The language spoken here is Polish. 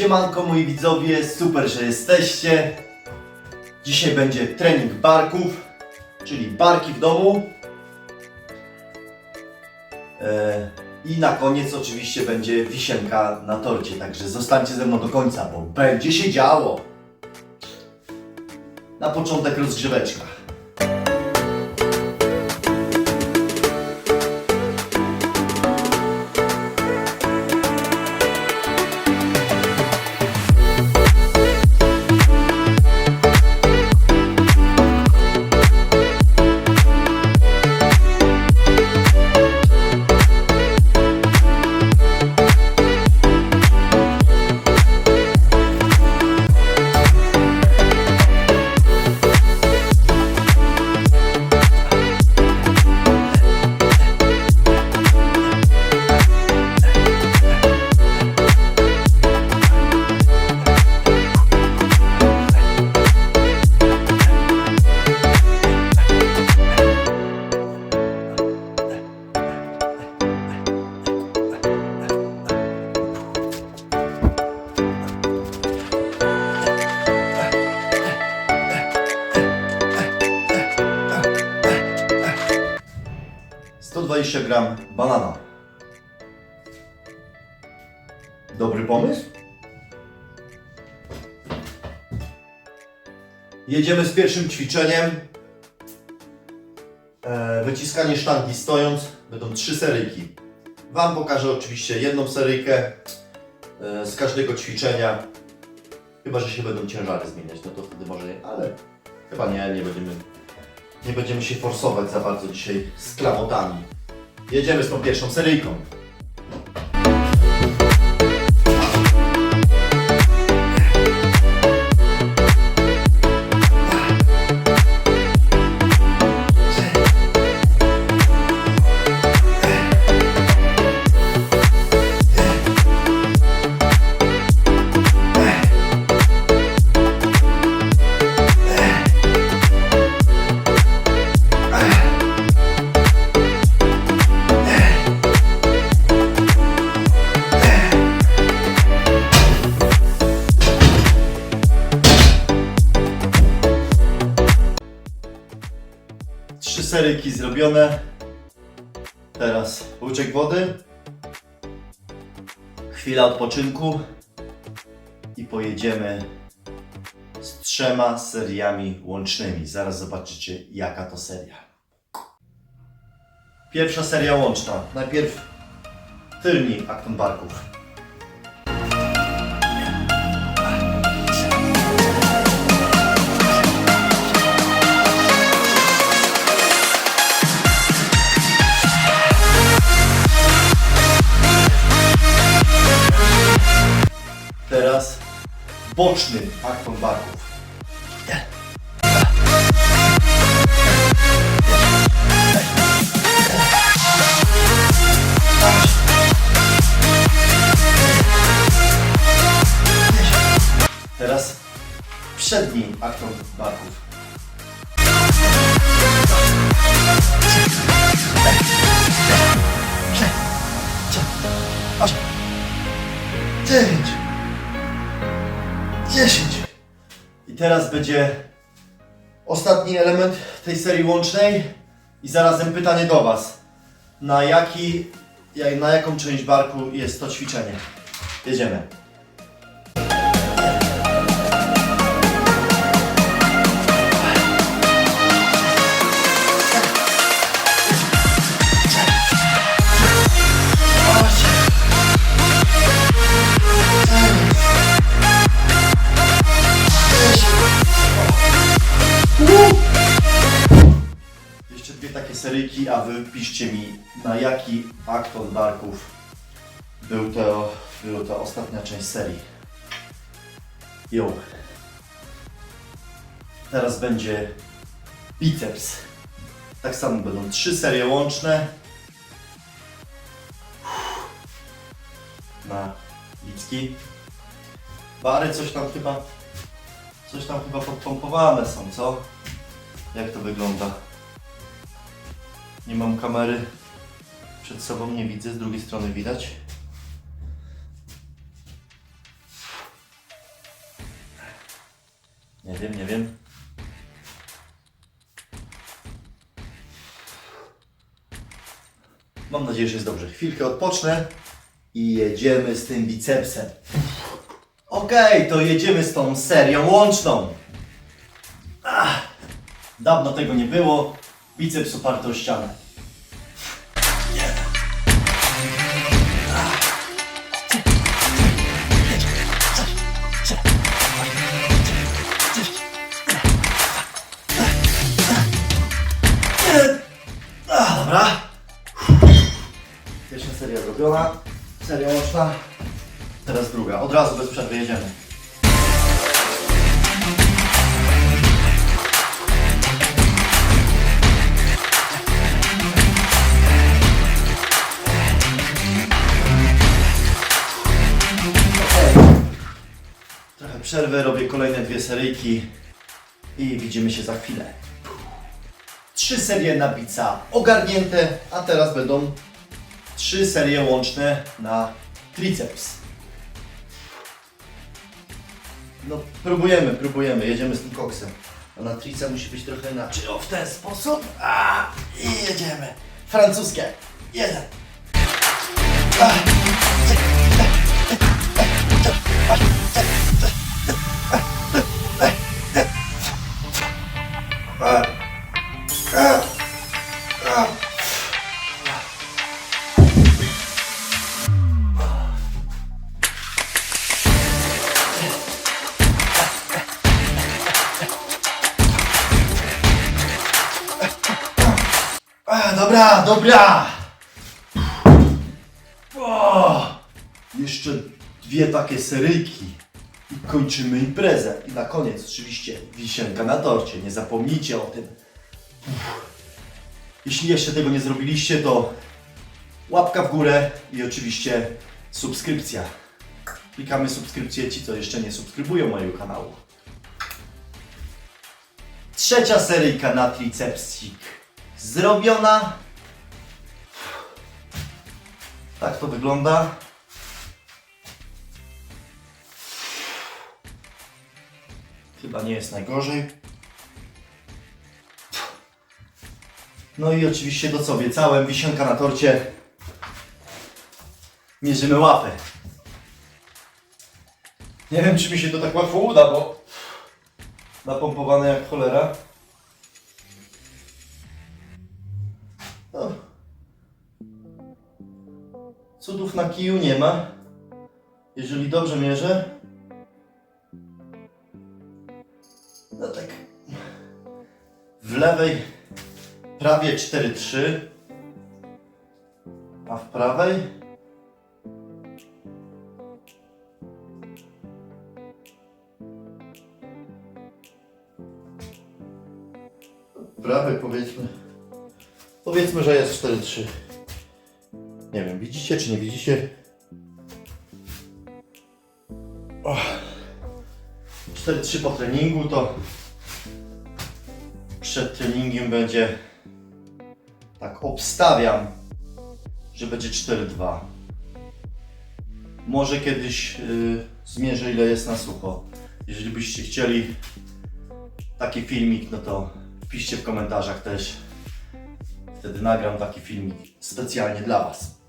Siemanko moi widzowie, super, że jesteście. Dzisiaj będzie trening barków, czyli barki w domu. E, I na koniec oczywiście będzie wisienka na torcie, także zostańcie ze mną do końca, bo będzie się działo. Na początek rozgrzeweczka. Sto dwadzieścia gram banana. Dobry pomysł? Jedziemy z pierwszym ćwiczeniem. E, wyciskanie sztangi stojąc. Będą trzy seryjki. Wam pokażę oczywiście jedną seryjkę e, z każdego ćwiczenia. Chyba, że się będą ciężary zmieniać, no to wtedy może nie, ale chyba nie, nie będziemy, nie będziemy się forsować za bardzo dzisiaj z klamotami. Jedziemy z tą pierwszą seryjką. Seryjki zrobione. Teraz łyczek wody. Chwila odpoczynku. I pojedziemy z trzema seriami łącznymi. Zaraz zobaczycie jaka to seria. Pierwsza seria łączna. Najpierw tylni akton barków. Teraz boczny akton barków. Teraz przedni akton barków. Osiem, dziewięć, dziesięć. I teraz będzie ostatni element tej serii łącznej i zarazem pytanie do Was. Na, jaki, jak- na jaką część barku jest to ćwiczenie? Jedziemy. Piszcie mi na jaki aktor barków był to, była to ostatnia część serii. Jo. Teraz będzie biceps. Tak samo będą trzy serie łączne. Na bicki. Bary coś tam chyba coś tam chyba podpompowane są, co? Jak to wygląda? Nie mam kamery przed sobą, nie widzę, z drugiej strony widać. Nie wiem, nie wiem. Mam nadzieję, że jest dobrze. Chwilkę odpocznę i jedziemy z tym bicepsem. Okej, to jedziemy z tą serią łączną. Ach, dawno tego nie było. Biceps oparty o ścianę. Dobra. Pierwsza seria zrobiona. Seria łączna. Teraz druga. Od razu bez przerwy jedziemy. Przerwy, robię kolejne dwie seryjki i widzimy się za chwilę. Trzy serie na bica ogarnięte, a teraz będą trzy serie łączne na triceps. No, próbujemy, próbujemy, jedziemy z tym koksem. A na trica musi być trochę inaczej. O, w ten sposób. A, i jedziemy. Francuskie. Jeden. A. dobra, dobra! O, jeszcze dwie takie seryjki i kończymy imprezę. I na koniec oczywiście wisienka na torcie, nie zapomnijcie o tym. Uff. Jeśli jeszcze tego nie zrobiliście, to łapka w górę i oczywiście subskrypcja. Klikamy subskrypcję ci, co jeszcze nie subskrybują mojego kanału. Trzecia seryjka na tricepsik zrobiona. Tak to wygląda. Chyba nie jest najgorzej. No i oczywiście to co obiecałem, wisienka na torcie. Mierzymy łapy. Nie wiem, czy mi się to tak łatwo uda, bo napompowane jak cholera. Cudów na kiju nie ma. Jeżeli dobrze mierzę. No tak. W lewej prawie 4,3. A w prawej prawej powiedzmy Powiedzmy, że jest 4-3. Widzicie czy nie widzicie? O. 4-3 po treningu to przed treningiem będzie tak obstawiam, że będzie 4-2. Może kiedyś yy, zmierzę ile jest na sucho. Jeżeli byście chcieli taki filmik, no to piszcie w komentarzach też. Wtedy nagram taki filmik specjalnie dla Was.